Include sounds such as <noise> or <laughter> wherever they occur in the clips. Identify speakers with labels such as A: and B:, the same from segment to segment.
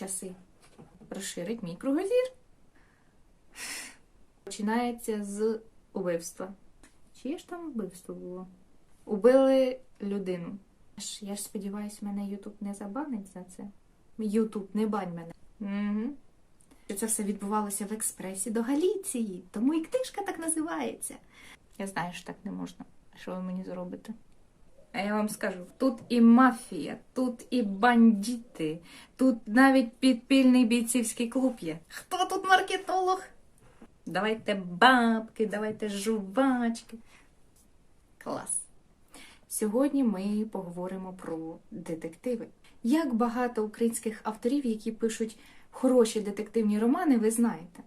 A: часи розширить мій кругозір. Починається з убивства. Чиє ж там вбивство було? Убили людину. Я ж сподіваюся, мене Ютуб не забанить за це. Ютуб, не бань мене. Угу. Це все відбувалося в експресі до Галіції, тому і книжка так називається. Я знаю, що так не можна. Що ви мені зробите? А я вам скажу: тут і мафія, тут і бандити, тут навіть підпільний бійцівський клуб є. Хто тут маркетолог? Давайте бабки, давайте жувачки. Клас. Сьогодні ми поговоримо про детективи. Як багато українських авторів, які пишуть хороші детективні романи, ви знаєте.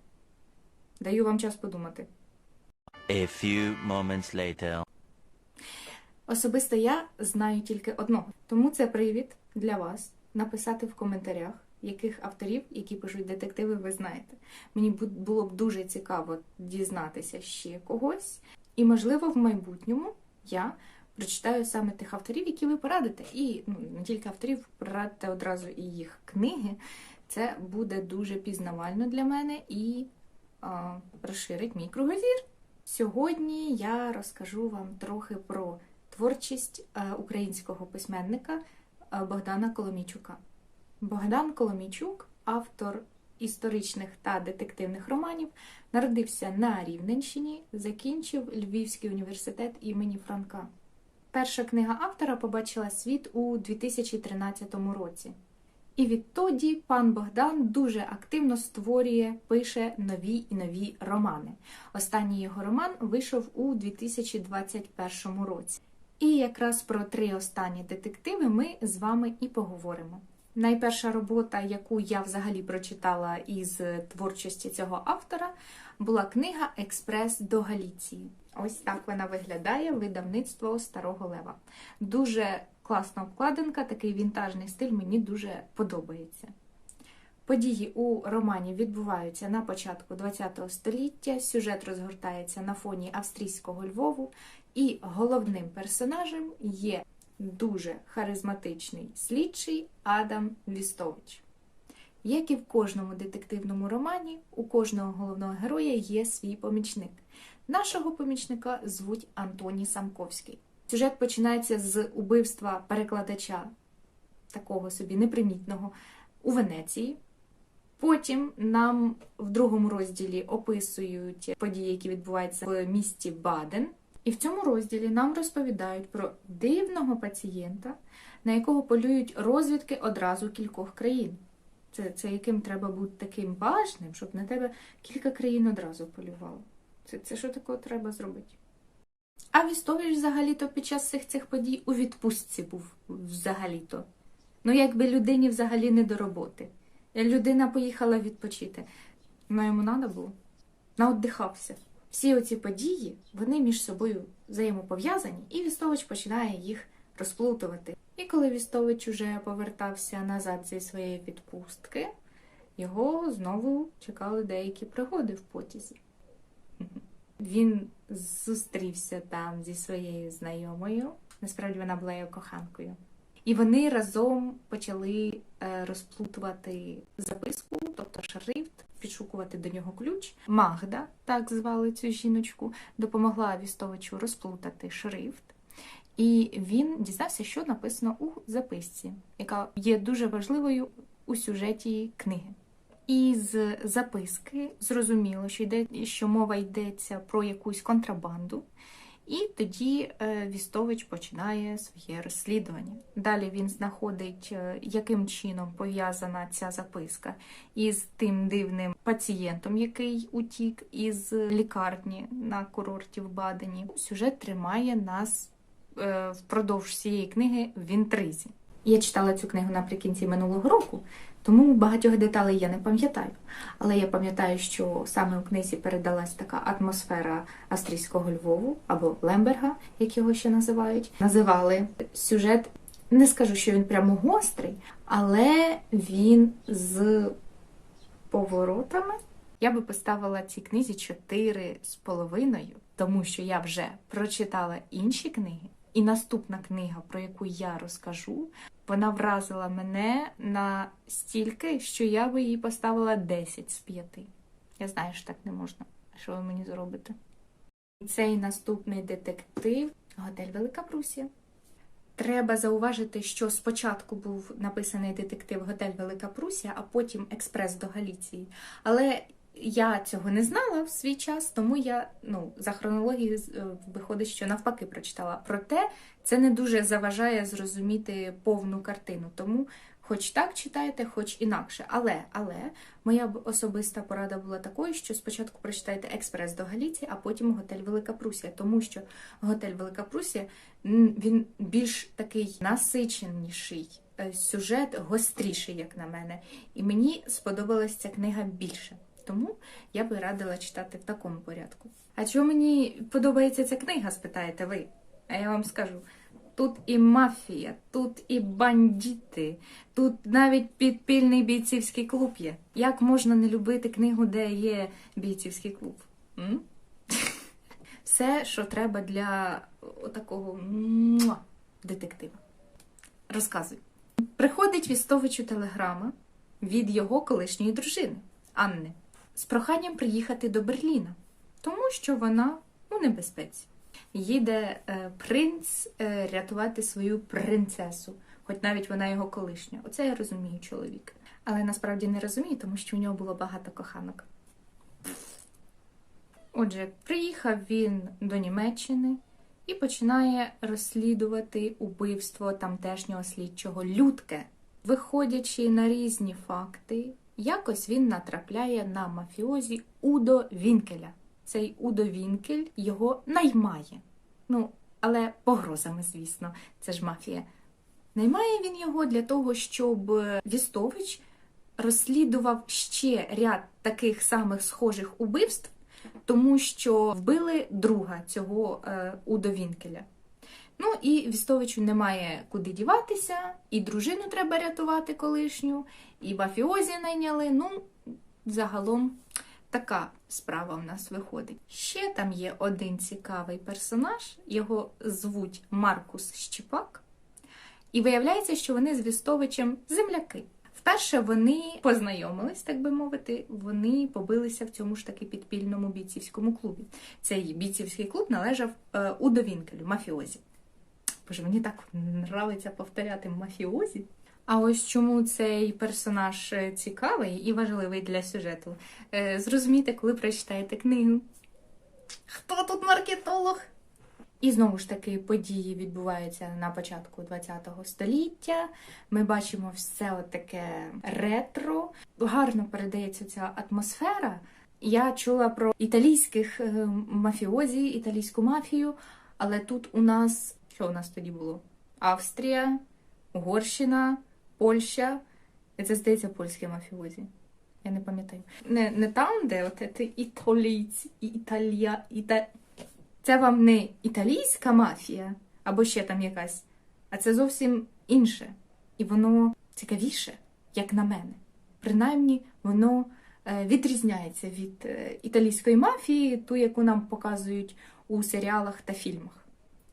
A: Даю вам час подумати.
B: A few moments later.
A: Особисто я знаю тільки одного. Тому це привід для вас написати в коментарях, яких авторів, які пишуть детективи, ви знаєте. Мені було б дуже цікаво дізнатися ще когось. І, можливо, в майбутньому я прочитаю саме тих авторів, які ви порадите. І ну, не тільки авторів, порадите одразу і їх книги. Це буде дуже пізнавально для мене і а, розширить мій кругозір. Сьогодні я розкажу вам трохи про творчість е, українського письменника е, Богдана Коломійчука. Богдан Коломійчук, автор історичних та детективних романів, народився на Рівненщині, закінчив Львівський університет імені Франка. Перша книга автора побачила світ у 2013 році. І відтоді пан Богдан дуже активно створює, пише нові і нові романи. Останній його роман вийшов у 2021 році. І якраз про три останні детективи ми з вами і поговоримо. Найперша робота, яку я взагалі прочитала із творчості цього автора, була книга Експрес до Галіції. Ось так вона виглядає видавництво Старого Лева. Дуже класна обкладинка, такий вінтажний стиль мені дуже подобається. Події у романі відбуваються на початку ХХ століття. Сюжет розгортається на фоні австрійського Львову, і головним персонажем є дуже харизматичний слідчий Адам Вістович. Як і в кожному детективному романі, у кожного головного героя є свій помічник. Нашого помічника звуть Антоній Самковський. Сюжет починається з убивства перекладача, такого собі непримітного, у Венеції. Потім нам в другому розділі описують події, які відбуваються в місті Баден. І в цьому розділі нам розповідають про дивного пацієнта, на якого полюють розвідки одразу кількох країн. Це, це яким треба бути таким важним, щоб на тебе кілька країн одразу полювало. Це, це що такого треба зробити? А Вістович взагалі-то під час всіх цих подій у відпустці був взагалі-то. Ну, якби людині взагалі не до роботи. Людина поїхала відпочити. Ну, йому треба було. Наоддихався. Всі оці події, вони між собою взаємопов'язані, і Вістович починає їх розплутувати. І коли Вістович уже повертався назад зі своєї відпустки, його знову чекали деякі пригоди в потязі. Він зустрівся там зі своєю знайомою. Насправді вона була його коханкою. І вони разом почали е, розплутувати записку, тобто шрифт, підшукувати до нього ключ. Магда, так звали цю жіночку, допомогла Вістовичу розплутати шрифт. І він дізнався, що написано у записці, яка є дуже важливою у сюжеті книги. І з записки зрозуміло, що йде, що мова йдеться про якусь контрабанду. І тоді е, Вістович починає своє розслідування. Далі він знаходить, е, яким чином пов'язана ця записка із тим дивним пацієнтом, який утік із лікарні на курорті в Бадені. Сюжет тримає нас е, впродовж всієї книги в інтризі. Я читала цю книгу наприкінці минулого року, тому багатьох деталей я не пам'ятаю. Але я пам'ятаю, що саме у книзі передалась така атмосфера австрійського Львову або Лемберга, як його ще називають. Називали сюжет. Не скажу, що він прямо гострий, але він з поворотами. Я би поставила цій книзі 4 з половиною, тому що я вже прочитала інші книги, І наступна книга, про яку я розкажу, вона вразила мене на стільки, що я би їй поставила 10 з 5. Я знаю, що так не можна. Що ви мені зробите? Цей наступний детектив Готель Велика Прусія. Треба зауважити, що спочатку був написаний детектив Готель Велика Прусія, а потім Експрес до Галіції. Але я цього не знала в свій час, тому я ну, за хронологією е, виходить, що навпаки прочитала. Проте це не дуже заважає зрозуміти повну картину. Тому хоч так читайте, хоч інакше. Але, але моя особиста порада була такою, що спочатку прочитайте Експрес до Галіції, а потім Готель Велика Прусія, тому що Готель Велика Прусія він більш такий насиченіший. е, Сюжет гостріший, як на мене, і мені сподобалась ця книга більше. Тому я би радила читати в такому порядку. А чому мені подобається ця книга, спитаєте ви? А я вам скажу: тут і мафія, тут і бандити, тут навіть підпільний бійцівський клуб є. Як можна не любити книгу, де є бійцівський клуб? <laughs> Все, що треба для такого детектива. Розказуй. Приходить Вістовичу телеграма від його колишньої дружини Анни з проханням приїхати до Берліна, тому що вона у небезпеці. Їде е, принц е, рятувати свою принцесу, хоч навіть вона його колишня. Оце я розумію чоловік. Але насправді не розумію, тому що у нього було багато коханок. Отже, приїхав він до Німеччини і починає розслідувати убивство тамтешнього слідчого Людке. Виходячи на різні факти, якось він натрапляє на мафіозі Удо Вінкеля. Цей Удо Вінкель його наймає. Ну, але погрозами, звісно, це ж мафія. Наймає він його для того, щоб Вістович розслідував ще ряд таких самих схожих убивств, тому що вбили друга цього е, Удо Вінкеля. Ну і Вістовичу немає куди діватися, і дружину треба рятувати колишню, і мафіозі найняли. Ну, загалом така справа в нас виходить. Ще там є один цікавий персонаж, його звуть Маркус Щіпак. І виявляється, що вони з Вістовичем земляки. Вперше вони познайомились, так би мовити, вони побилися в цьому ж таки підпільному бійцівському клубі. Цей бійцівський клуб належав е, Удо Вінкелю, мафіозі. Боже, мені так нравиться повторяти мафіозі. А ось чому цей персонаж е, цікавий і важливий для сюжету, е, зрозумійте, коли прочитаєте книгу. Хто тут маркетолог? І знову ж таки події відбуваються на початку ХХ століття. Ми бачимо все от таке ретро. Гарно передається ця атмосфера. Я чула про італійських е, мафіозі, італійську мафію, але тут у нас що у нас тоді було? Австрія, Угорщина, Польща. І Це здається польське мафіозі. Я не пам'ятаю. Не, не там, де от це італійці, італія, іта... Це вам не італійська мафія, або ще там якась, а це зовсім інше. І воно цікавіше, як на мене. Принаймні, воно е, відрізняється від е, італійської мафії, ту, яку нам показують у серіалах та фільмах.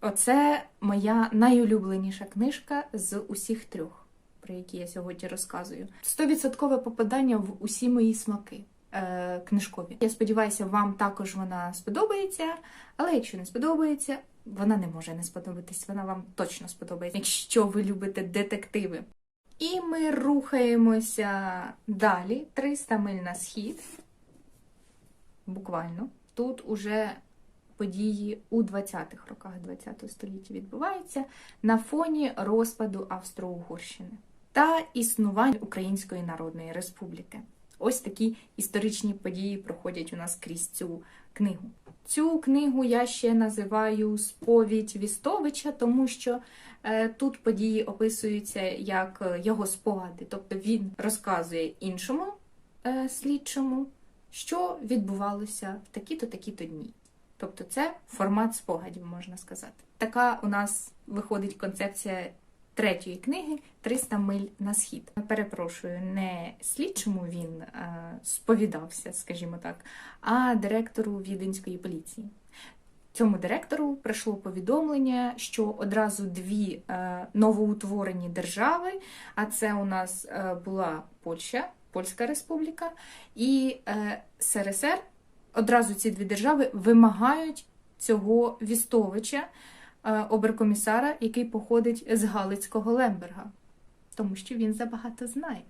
A: Оце моя найулюбленіша книжка з усіх трьох, про які я сьогодні розказую. Стовідсоткове попадання в усі мої смаки е, книжкові. Я сподіваюся, вам також вона сподобається, але якщо не сподобається, вона не може не сподобатись, вона вам точно сподобається, якщо ви любите детективи. І ми рухаємося далі, 300 миль на схід. Буквально. Тут уже події у 20-х роках ХХ століття відбуваються на фоні розпаду Австро-Угорщини та існування Української Народної Республіки. Ось такі історичні події проходять у нас крізь цю книгу. Цю книгу я ще називаю Сповідь Вістовича, тому що е, тут події описуються як е, його спогади, тобто він розказує іншому е, слідчому, що відбувалося в такі-то такі-то дні. Тобто це формат спогадів, можна сказати. Така у нас виходить концепція третьої книги «300 миль на схід. Перепрошую, не слідчому він е, сповідався, скажімо так, а директору віденської поліції. Цьому директору прийшло повідомлення, що одразу дві е, новоутворені держави, а це у нас е, була Польща, Польська Республіка і СРСР. Одразу ці дві держави вимагають цього Вістовича, е, оберкомісара, який походить з Галицького Лемберга, тому що він забагато знає.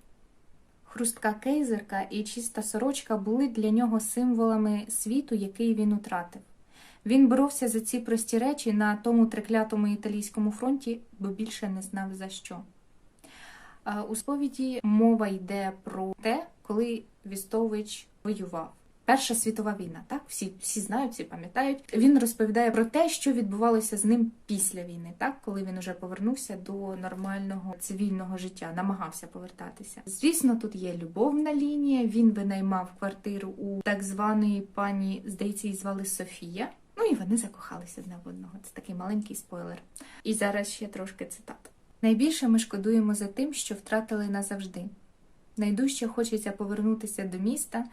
A: Хрустка кейзерка і чиста сорочка були для нього символами світу, який він утратив. Він боровся за ці прості речі на тому триклятому італійському фронті, бо більше не знав за що. У сповіді мова йде про те, коли Вістович воював. Перша світова війна, так всі, всі знають, всі пам'ятають. Він розповідає про те, що відбувалося з ним після війни, так коли він уже повернувся до нормального цивільного життя, намагався повертатися. Звісно, тут є любовна лінія. Він винаймав квартиру у так званої пані, здається, її звали Софія. Ну і вони закохалися одне в одного. Це такий маленький спойлер. І зараз ще трошки цитат. Найбільше ми шкодуємо за тим, що втратили назавжди. Найдужче хочеться повернутися до міста,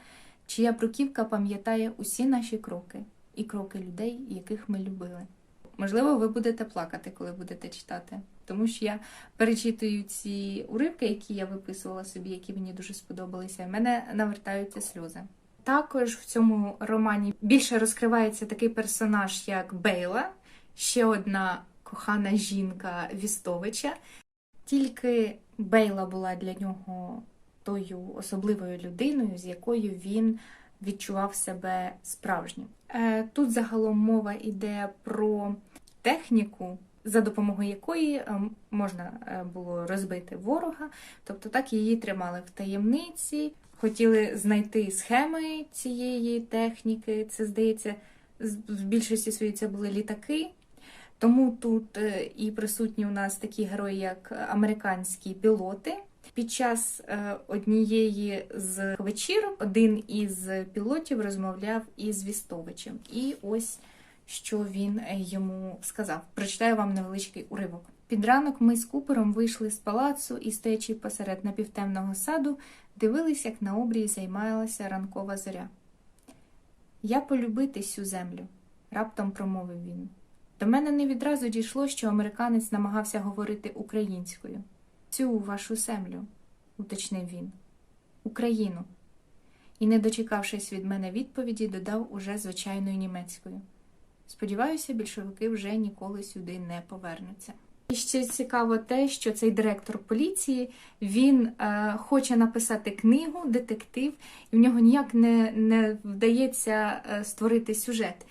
A: чия бруківка пам'ятає усі наші кроки і кроки людей, яких ми любили. Можливо, ви будете плакати, коли будете читати, тому що я перечитую ці уривки, які я виписувала собі, які мені дуже сподобалися. в мене навертаються сльози. Також в цьому романі більше розкривається такий персонаж, як Бейла, ще одна кохана жінка Вістовича. Тільки Бейла була для нього тою особливою людиною, з якою він відчував себе справжнім. Е, Тут загалом мова йде про техніку, за допомогою якої е, можна е, було розбити ворога, тобто так її тримали в таємниці, хотіли знайти схеми цієї техніки. Це здається, в більшості своїй це були літаки. Тому тут і присутні у нас такі герої, як американські пілоти. Під час е, однієї з вечірок один із пілотів розмовляв із Вістовичем. І ось що він е, йому сказав. Прочитаю вам невеличкий уривок. Під ранок ми з купером вийшли з палацу і, стоячи посеред напівтемного саду, дивились, як на обрії займалася ранкова зоря. Я полюбити сю землю, раптом промовив він. До мене не відразу дійшло, що американець намагався говорити українською. Цю вашу землю, уточнив він. Україну. І, не дочекавшись від мене відповіді, додав уже звичайною німецькою. Сподіваюся, більшовики вже ніколи сюди не повернуться. І ще цікаво те, що цей директор поліції він е, хоче написати книгу, детектив, і в нього ніяк не, не вдається е, створити сюжет.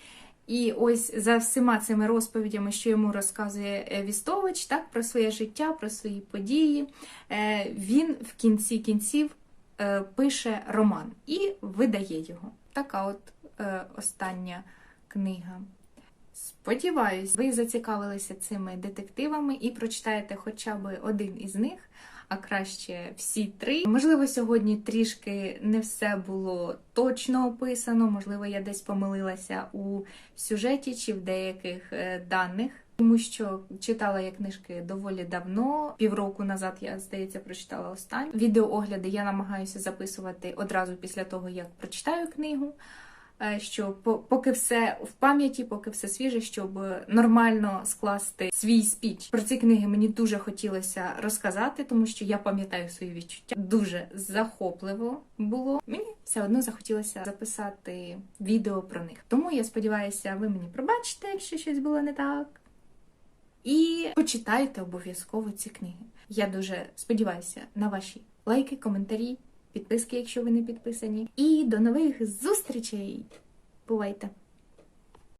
A: І ось за всіма цими розповідями, що йому розказує е, Вістович, так про своє життя, про свої події, е, він в кінці кінців е, пише роман і видає його. Така от остання книга. Сподіваюсь, ви зацікавилися цими детективами і прочитаєте хоча б один із них, а краще всі три. Можливо, сьогодні трішки не все було точно описано, можливо, я десь помилилася у сюжеті чи в деяких е, даних. Тому що читала я книжки доволі давно, півроку назад я здається прочитала останню. Відеоогляди я намагаюся записувати одразу після того, як прочитаю книгу. Е, Що по- поки все в пам'яті, поки все свіже, щоб нормально скласти свій спіч. Про ці книги мені дуже хотілося розказати, тому що я пам'ятаю свої відчуття. Дуже захопливо було. Мені все одно захотілося записати відео про них. Тому я сподіваюся, ви мені пробачите, якщо щось було не так. І почитайте обов'язково ці книги. Я дуже сподіваюся на ваші лайки, коментарі, підписки, якщо ви не підписані. І до нових зустрічей! Бувайте!